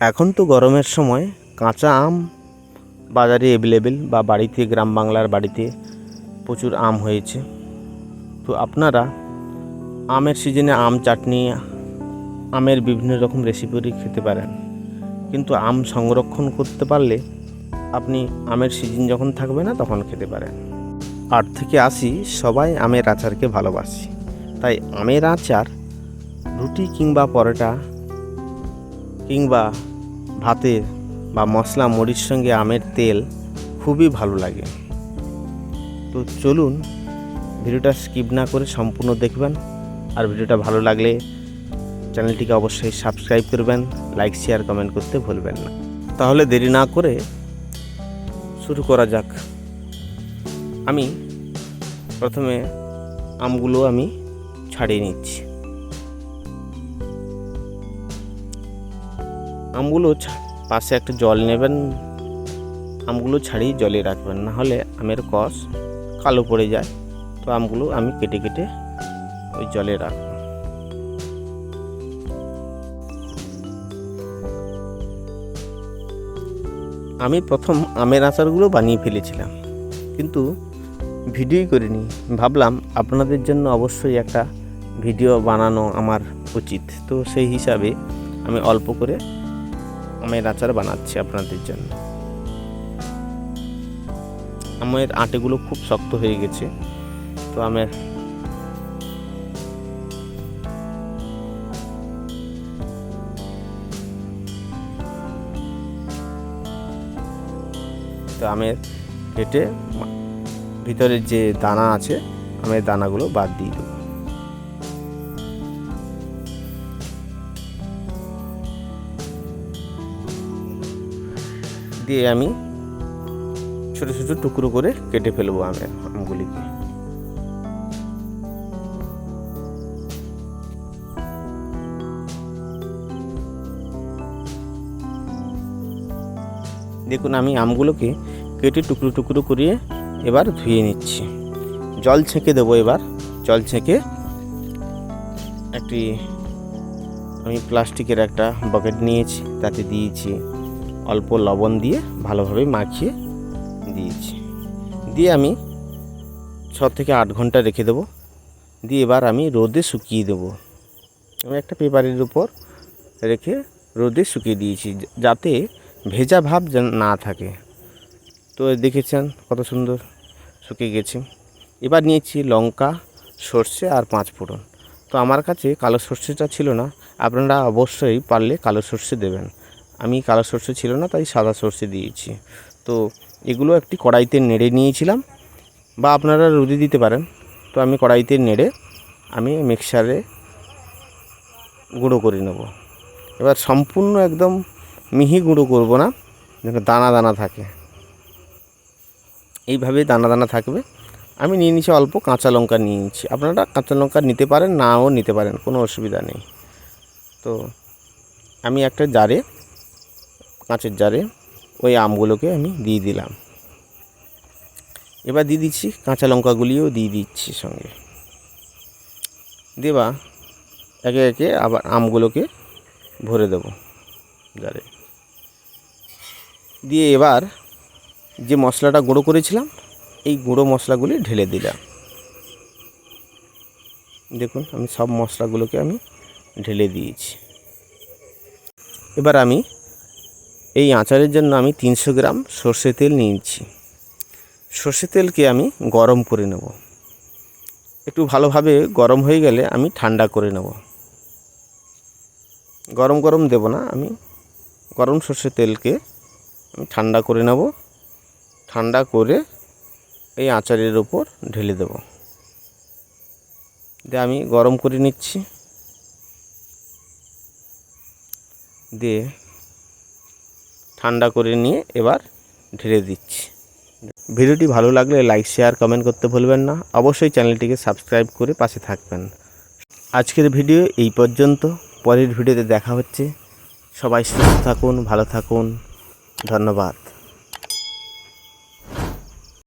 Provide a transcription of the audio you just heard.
এখন তো গরমের সময় কাঁচা আম বাজারে অ্যাভেলেবেল বা বাড়িতে, গ্রাম বাংলার বাড়িতে প্রচুর আম হয়েছে। তো আপনারা আমের সিজনে আম চাটনি, আমের বিভিন্ন রকম রেসিপি খেতে পারেন। কিন্তু আম সংরক্ষণ করতে পারলে আপনি আমের সিজন যখন থাকবে না, তখন খেতে পারেন। আট থেকে আসি, সবাই আমের আচারকে ভালোবাসি। তাই আমের আচার রুটি কিংবা পরোটা কিংবা ভাতের বা মশলা মুড়ির সঙ্গে আমের তেল খুবই ভালো লাগে। তো চলুন ভিডিওটা স্কিপ না করে সম্পূর্ণ দেখবেন। আর ভিডিওটা ভালো লাগলে চ্যানেলটিকে অবশ্যই সাবস্ক্রাইব করবেন লাইক শেয়ার কমেন্ট করতে ভুলবেন না। তাহলে দেরি না করে শুরু করা যাক। আমি প্রথমে আমগুলো আমি ছাড়িয়ে নিচ্ছি। আমগুলো পাশে একটা জল নেবেন। আমগুলো ছাড়িয়ে জলে রাখবেন। না হলে আমের কষ কালো পড়ে যায়। তো আমগুলো আমি কেটে কেটে ওই জলে রাখব আমি প্রথম আমের আচারগুলো বানিয়ে ফেলেছিলাম। কিন্তু ভিডিওই করিনি। ভাবলাম আপনাদের জন্য অবশ্যই একটা ভিডিও বানানো আমার উচিত। তো সেই হিসাবে আমি অল্প করে আমের আচার বানাচ্ছি আপনাদের জন্য। আমের আটেগুলো খুব শক্ত হয়ে গেছে, তো আমের তো আমের কেটে ভিতরের যে দানা আছে, আমের দানাগুলো বাদ দিয়ে দেবো। দিয়ে আমি ছোটো ছোটো টুকরো করে কেটে ফেলব আমের আমগুলিকে দেখুন, আমি আমগুলোকে কেটে টুকরো টুকরো করিয়ে এবার ধুয়ে নিচ্ছি। জল ছেঁকে দেবো এবার। জল ছেঁকে একটি, আমি প্লাস্টিকের একটা বকেট নিয়েছি, তাতে দিয়েছি। অল্প লবণ দিয়ে ভালোভাবে মাখিয়ে দিয়েছি। দিয়ে আমি ছ থেকে আট ঘণ্টা রেখে দেবো। দিয়ে এবার আমি রোদে শুকিয়ে দেবো। আমি একটা পেপারের উপর রেখে রোদে শুকিয়ে দিয়েছি, যাতে ভেজা ভাব যেন না থাকে। তো দেখেছেন কত সুন্দর শুকিয়ে গেছে। এবার নিয়েছি লঙ্কা, সর্ষে আর পাঁচ ফোড়ন। তো আমার কাছে কালো সর্ষেটা ছিল না, আপনারা অবশ্যই পারলে কালো সর্ষে দেবেন। আমি কালো সর্ষে ছিল না, তাই সাদা সর্ষে দিয়েছি। তো এগুলো একটি কড়াইতে নেড়ে নিয়েছিলাম, বা আপনারা রুদি দিতে পারেন। তো আমি কড়াইতে নেড়ে আমি মিক্সারে গুঁড়ো করে নেব। এবার সম্পূর্ণ একদম মিহি গুঁড়ো করব না, যেন দানা দানা থাকে। এইভাবে দানা দানা থাকবে। আমি নিয়ে নিচ্ছি অল্প কাঁচা লঙ্কা নিয়ে নিচ্ছি আপনারা কাঁচা লঙ্কা নিতে পারেন, নাও নিতে পারেন, কোনো অসুবিধা নেই। তো আমি একটা জারে কাঁচের জারে ওই আমগুলোকে আমি দিয়ে দিলাম। এবার দিয়ে দিচ্ছি কাঁচা লঙ্কাগুলিও দিয়ে দিচ্ছি সঙ্গে। দেবা একে একে আবার আমগুলোকে ভরে দেব জারে। দিয়ে এবার যে মশলাটা গুঁড়ো করেছিলাম, এই গুঁড়ো মশলাগুলি ঢেলে দিলাম। দেখুন, আমি সব মশলাগুলোকে আমি ঢেলে দিয়েছি। এবার আমি এই আচারের জন্য আমি তিনশো গ্রাম সর্ষে তেল নিয়েছি সর্ষে তেলকে আমি গরম করে নেব। একটু ভালোভাবে গরম হয়ে গেলে আমি ঠান্ডা করে নেব। গরম গরম দেব না, আমি গরম সর্ষে তেলকে আমি ঠান্ডা করে নেব। ঠান্ডা করে এই আচারের ওপর ঢেলে দেব। দিয়ে আমি গরম করে নিচ্ছি। দিয়ে ঠান্ডা করে নিয়ে এবার ঢেলে দিচ্ছি। ভিডিওটি ভালো লাগলে লাইক শেয়ার কমেন্ট করতে ভুলবেন না। অবশ্যই চ্যানেলটিকে সাবস্ক্রাইব করে পাশে থাকবেন। আজকের ভিডিও এই পর্যন্ত। পরের ভিডিওতে দেখা হচ্ছে। সবাই সুস্থ থাকুন, ভালো থাকুন। ধন্যবাদ।